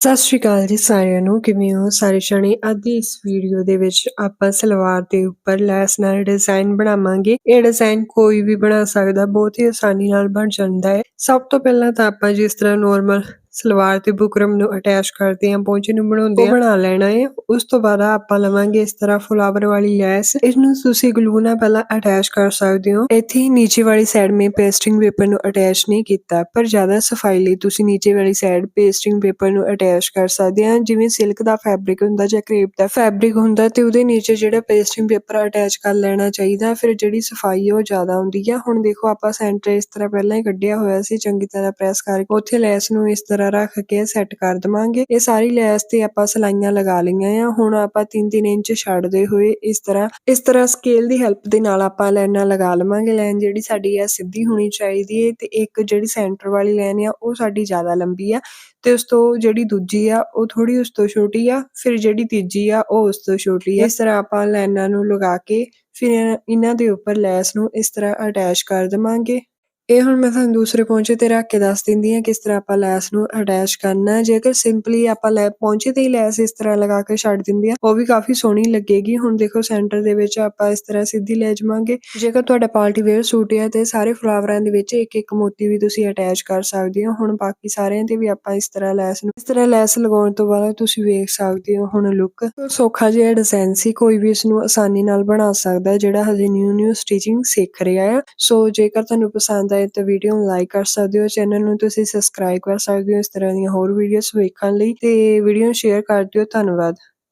ਸਤਿ ਸ਼੍ਰੀ ਅਕਾਲ ਜੀ ਸਾਰਿਆਂ ਨੂੰ, ਕਿਵੇਂ ਹੋ ਸਾਰੇ ਜਣੇ? ਅੱਜ ਇਸ ਵੀਡੀਓ ਦੇ ਵਿੱਚ ਆਪਾਂ ਸਲਵਾਰ ਦੇ ਉੱਪਰ ਲੈਸ ਨਾਲ ਡਿਜ਼ਾਈਨ ਬਣਾਵਾਂਗੇ। ਇਹ ਡਿਜ਼ਾਈਨ ਕੋਈ ਵੀ ਬਣਾ ਸਕਦਾ, ਬਹੁਤ ਹੀ ਆਸਾਨੀ ਨਾਲ ਬਣ ਜਾਂਦਾ ਹੈ। ਸਭ ਤੋਂ ਪਹਿਲਾਂ ਤਾਂ ਆਪਾਂ ਜਿਸ ਤਰ੍ਹਾਂ ਨੋਰਮਲ ਸਲਵਾਰ ਤੇ ਬੁਕਰਮ ਨੂੰ ਅਟੈਚ ਕਰਦੇ ਹਾਂ ਪਹੁੰਚੇ ਨੂੰ ਬਣਾਉਂਦੇ ਹਾਂ। ਬਣਾ ਲੈਣਾ ਹੈ। ਉਸ ਤੋਂ ਬਾਅਦ ਆਪਾਂ ਲਵਾਂਗੇ ਇਸ ਤਰ੍ਹਾਂ ਫਲਾਵਰ ਵਾਲੀ ਲੈਸ। ਇਸ ਨੂੰ ਤੁਸੀਂ ਗਲੂ ਨਾਲ ਪਹਿਲਾਂ ਅਟੈਚ ਕਰ ਸਕਦੇ ਹੋ। ਇੱਥੇ ਹੀ ਨੀਚੇ ਵਾਲੀ ਸਾਈਡ ਮੇ ਪੇਸਟਿੰਗ ਪੇਪਰ ਨੂੰ ਅਟੈਚ ਨਹੀਂ ਕੀਤਾ ਪਰ ਜ਼ਿਆਦਾ ਸਫ਼ਾਈ ਲਈ ਤੁਸੀਂ ਨੀਚੇ ਵਾਲੀ ਸਾਈਡ ਪੇਸਟਿੰਗ ਪੇਪਰ ਨੂੰ ਅਟੈਚ ਕਰ ਸਕਦੇ ਹਾਂ। ਜਿਵੇਂ ਸਿਲਕ ਦਾ ਫੈਬਰਿਕ ਹੁੰਦਾ ਜਾਂ ਕ੍ਰੇਪ ਦਾ ਫੈਬਰਿਕ ਹੁੰਦਾ ਤੇ ਉਹਦੇ ਨੀਚੇ ਜਿਹੜਾ ਪੇਸਟਿੰਗ ਪੇਪਰ ਅਟੈਚ ਕਰ ਲੈਣਾ ਚਾਹੀਦਾ ਫਿਰ ਜਿਹੜੀ ਸਫ਼ਾਈ ਉਹ ਜ਼ਿਆਦਾ ਹੁੰਦੀ ਹੈ ਹੁਣ ਦੇਖੋ ਆਪਾਂ ਸੈਂਟਰ ਇਸ ਤਰ੍ਹਾਂ ਪਹਿਲਾਂ ਹੀ ਕੱਢਿਆ ਹੋਇਆ ਸੀ ਚੰਗੀ ਤਰ੍ਹਾਂ ਪ੍ਰੈਸ ਕਰਕੇ। ਉੱਥੇ ਲੈਸ ਨੂੰ ਇਸ ਤਰ੍ਹਾਂ ਰੱਖ ਕੇ ਸੈੱਟ ਕਰ ਦਵਾਂਗੇ। ਇਹ ਸਾਰੀ ਲੈਸ ਤੇ ਆਪਾਂ ਸਲਾਈਆਂ ਲਗਾ ਲਈਆਂ ਆ। ਹੁਣ ਆਪਾਂ 3-3 ਇੰਚ ਛੱਡਦੇ ਹੋਏ ਇਸ ਤਰ੍ਹਾਂ ਇਸ ਤਰ੍ਹਾਂ ਸਕੇਲ ਦੀ ਹੈਲਪ ਦੇ ਨਾਲ ਆਪਾਂ ਲਾਈਨਾਂ ਲਗਾ ਲਵਾਂਗੇ। ਲਾਈਨ ਜਿਹੜੀ ਸਾਡੀ ਆ ਸਿੱਧੀ ਹੋਣੀ ਚਾਹੀਦੀ ਹੈ ਤੇ ਇੱਕ ਜਿਹੜੀ ਸੈਂਟਰ ਵਾਲੀ ਲਾਈਨ ਆ ਉਹ ਸਾਡੀ ਜ਼ਿਆਦਾ ਲੰਬੀ ਆ ਤੇ ਉਸ ਤੋਂ ਜਿਹੜੀ ਦੂਜੀ ਆ ਉਹ ਥੋੜੀ ਉਸ ਤੋਂ ਛੋਟੀ ਆ, ਫਿਰ ਜਿਹੜੀ ਤੀਜੀ ਆ ਉਹ ਉਸ ਤੋਂ ਛੋਟੀ ਆ। ਇਸ ਤਰ੍ਹਾਂ ਆਪਾਂ ਲਾਈਨਾਂ ਨੂੰ ਲਗਾ ਕੇ ਫਿਰ ਇਹਨਾਂ ਦੇ ਉੱਪਰ ਲੈਸ ਨੂੰ ਇਸ ਤਰ੍ਹਾਂ ਅਟੈਚ ਕਰ ਦਵਾਂਗੇ। ਇਹ ਹੁਣ ਮੈਂ ਤੁਹਾਨੂੰ ਦੂਸਰੇ ਪੌਂਚੇ ਤੇ ਰੱਖ ਕੇ ਦੱਸ ਦਿੰਦੀ ਹਾਂ ਕਿਸ ਤਰ੍ਹਾਂ ਆਪਾਂ ਲੈਸ ਨੂੰ ਅਟੈਚ ਕਰਨਾ ਹੈ। ਜੇਕਰ ਸਿੰਪਲੀ ਆਪਾਂ ਲੈ ਪੌਂਚੇ ਤੇ ਹੀ ਲੈਸ ਇਸ ਤਰ੍ਹਾਂ ਲਗਾ ਕੇ ਛੱਡ ਦਿੰਦੀ ਆ ਉਹ ਵੀ ਕਾਫੀ ਸੋਹਣੀ ਲੱਗੇਗੀ। ਹੁਣ ਦੇਖੋ ਸੈਂਟਰ ਦੇ ਵਿੱਚ ਆਪਾਂ ਇਸ ਤਰ੍ਹਾਂ ਸਿੱਧੀ ਲੈ ਜਾਵਾਂਗੇ। ਜੇਕਰ ਤੁਹਾਡਾ ਪਾਰਟੀ ਵੇਅਰ ਸੂਟ ਹੈ ਤੇ ਸਾਰੇ ਫਲਾਵਰਾਂ ਦੇ ਵਿੱਚ ਇੱਕ ਇੱਕ ਮੋਤੀ ਵੀ ਤੁਸੀਂ ਅਟੈਚ ਕਰ ਸਕਦੇ ਹੋ। ਹੁਣ ਬਾਕੀ ਸਾਰਿਆਂ ਤੇ ਵੀ ਆਪਾਂ ਇਸ ਤਰ੍ਹਾਂ ਲੈਸ ਨੂੰ ਇਸ ਤਰ੍ਹਾਂ ਲੈਸ ਲਗਾਉਣ ਤੋਂ ਬਾਅਦ ਤੁਸੀਂ ਵੇਖ ਸਕਦੇ ਹੋ ਹੁਣ ਲੁੱਕ ਸੌਖਾ ਜਿਹਾ ਡਿਜ਼ਾਈਨ ਸੀ, ਕੋਈ ਵੀ ਇਸ ਨੂੰ ਆਸਾਨੀ ਨਾਲ ਬਣਾ ਸਕਦਾ ਹੈ, ਜਿਹੜਾ ਹਜੇ ਨਿਊ ਨਿਊ ਸਟਿਚਿੰਗ ਸਿੱਖ ਰਿਹਾ ਹੈ। ਸੋ ਜੇਕਰ ਤੁਹਾਨੂੰ ਪਸੰਦ ਪਸੰਦ ਆਏ ਤਾਂ ਵੀਡੀਓ ਨੂੰ ਲਾਈਕ ਕਰ ਸਕਦੇ ਹੋ ਚੈਨਲ ਨੂੰ ਤੁਸੀਂ ਸਬਸਕ੍ਰਾਈਬ ਕਰ ਸਕਦੇ ਹੋ ਇਸ ਤਰ੍ਹਾਂ ਦੀਆਂ ਹੋਰ ਵੀਡੀਓਜ਼ ਵੇਖਣ ਲਈ ਤੇ ਵੀਡੀਓ ਨੂੰ ਸ਼ੇਅਰ ਕਰ ਦਿਓ, ਧੰਨਵਾਦ।